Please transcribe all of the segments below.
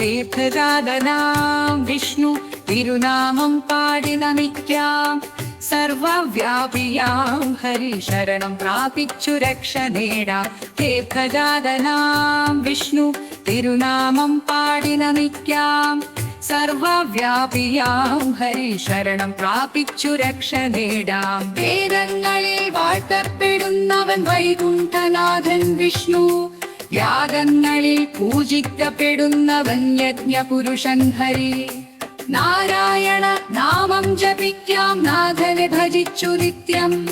തീർത്ഥജാതനാം വിഷ്ണു തിരുനാമം പാടി നമിക്കാം സർവവ്യാപിയാം ഹരി ശരണം പ്രാപിച്ചു രക്ഷ നേടാം തീർത്ഥജാതനാം വിഷ്ണു തിരുനാമം പാടി നമിക്കാം സർവവ്യാപിയാം ഹരി ശരണം പ്രാപിച്ചു രക്ഷ നേടാം വേദങ്ങളിൽ വാഴ്ത്തപ്പെടുന്നവൻ വൈകുണ്ഠനാഥൻ വിഷ്ണു യാഗങ്ങളിൽ പൂജിക്കപ്പെടുന്നവൻ യജ്ഞപുരുഷൻ ഹരി. നാരായണ നാമം ജപിക്കാം നാഥനെ ഭജിച്ചു നിത്യം.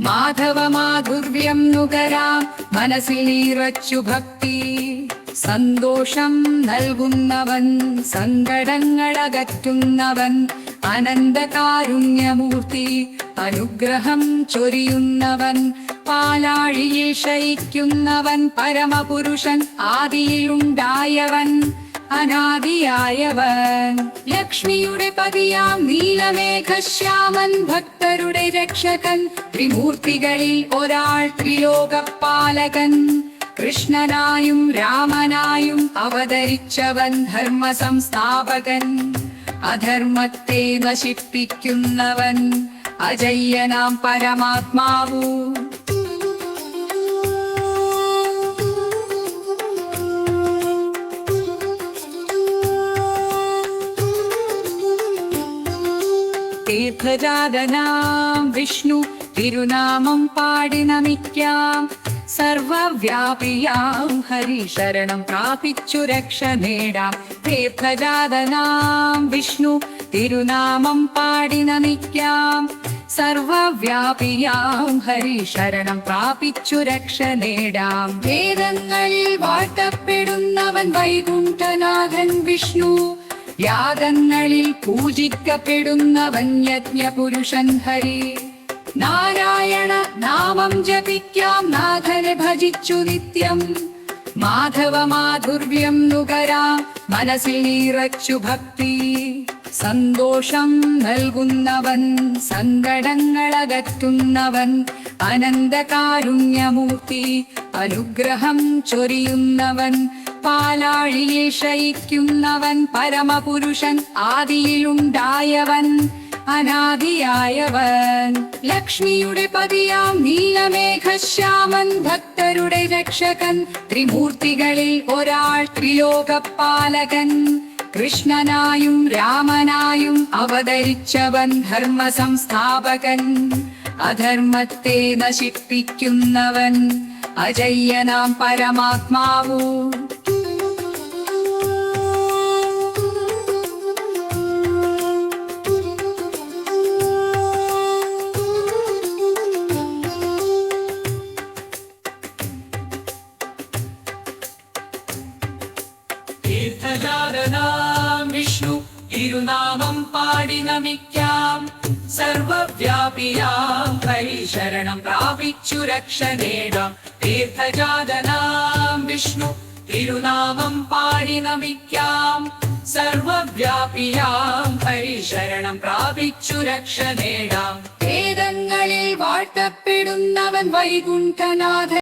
മാധവ മാധുര്യം നുകരാം മനസ്സിൽ ഈറച്ചു ഭക്തി. സന്തോഷം നൽകുന്നവൻ സങ്കടങ്ങളകറ്റുന്നവൻ അനന്തകാരുണ്യമൂർത്തി അനുഗ്രഹം ചൊരിയുന്നവൻ. പാലാഴിയിൽ ശയിക്കുന്നവൻ പരമപുരുഷൻ ആദിയിലുണ്ടായവൻ അനാദിയായവൻ. ലക്ഷ്മിയുടെ പതിയാം നീലമേഘശ്യാമൻ ഭക്തരുടെ രക്ഷകൻ ത്രിമൂർത്തികളിൽ ഒരാൾ ത്രിലോകപാലകൻ. കൃഷ്ണനായും രാമനായും അവതരിച്ചവൻ ധർമ്മ സംസ്ഥാപകൻ അധർമ്മത്തെ നശിപ്പിക്കുന്നവൻ അജയ്യനാം പരമാത്മാവൂ. തീർത്ഥജാതനാം വിഷ്ണു തിരുനാമം പാടി നമിക്കാം. സർവവ്യാപിയാം ഹരി ശരണം പ്രാപിച്ചു രക്ഷ നേടാം. തീർത്ഥജാതനാം വിഷ്ണു തിരുനാമം പാടി നമിക്കാം. സർവവ്യാപിയാം ഹരി ശരണം പ്രാപിച്ചു രക്ഷ നേടാം. വേദങ്ങളിൽ വാഴ്ത്തപ്പെടുന്നവൻ വൈകുണ്ഠനാഥൻ വിഷ്ണു. യാഗങ്ങളിൽ പൂജിക്കപ്പെടുന്നവൻ യജ്ഞപുരുഷൻ ഹരി. നാരായണ നാമം ജപിക്കാം നാഥനെ ഭജിച്ചു നിത്യം. മാധവ മാധുര്യം നുകരാ മനസ്സിൽ നീറച്ചു ഭക്തി. സന്തോഷം നൽകുന്നവൻ സങ്കടങ്ങളകറ്റുന്നവൻ അനന്തകാരുണ്യമൂർത്തി അനുഗ്രഹം ചൊരിയുന്നവൻ. പാലാഴിയിൽ ശയിക്കുന്നവൻ പരമപുരുഷൻ ആദിയിലുണ്ടായവൻ അനാദിയായവൻ. ലക്ഷ്മിയുടെ പതിയാം നീലമേഘശ്യാമൻ ഭക്തരുടെ രക്ഷകൻ ത്രിമൂർത്തികളിൽ ഒരാൾ ത്രിലോകപാലകൻ. കൃഷ്ണനായും രാമനായും അവതരിച്ചവൻ ധർമ്മ സംസ്ഥാപകൻ അധർമ്മത്തെ നശിപ്പിക്കുന്നവൻ അജയ്യനാം പരമാത്മാവൂ. തിരുനാമം പാടി നമിക്കാം. സർവവ്യാപിയാം ഹരിശരണം പ്രാപിച്ചു രക്ഷ നേടാം. തീർത്ഥജാതനാം വിഷ്ണു തിരുനാമം പാടി നമിക്കാം. സർവവ്യാപിയാം ഹരിശരണം പ്രാപിച്ചു രക്ഷ നേടാം. വേദങ്ങളിൽ വാഴ്ത്തപ്പെടുന്നവൻ വൈകുണ്ഠനാഥ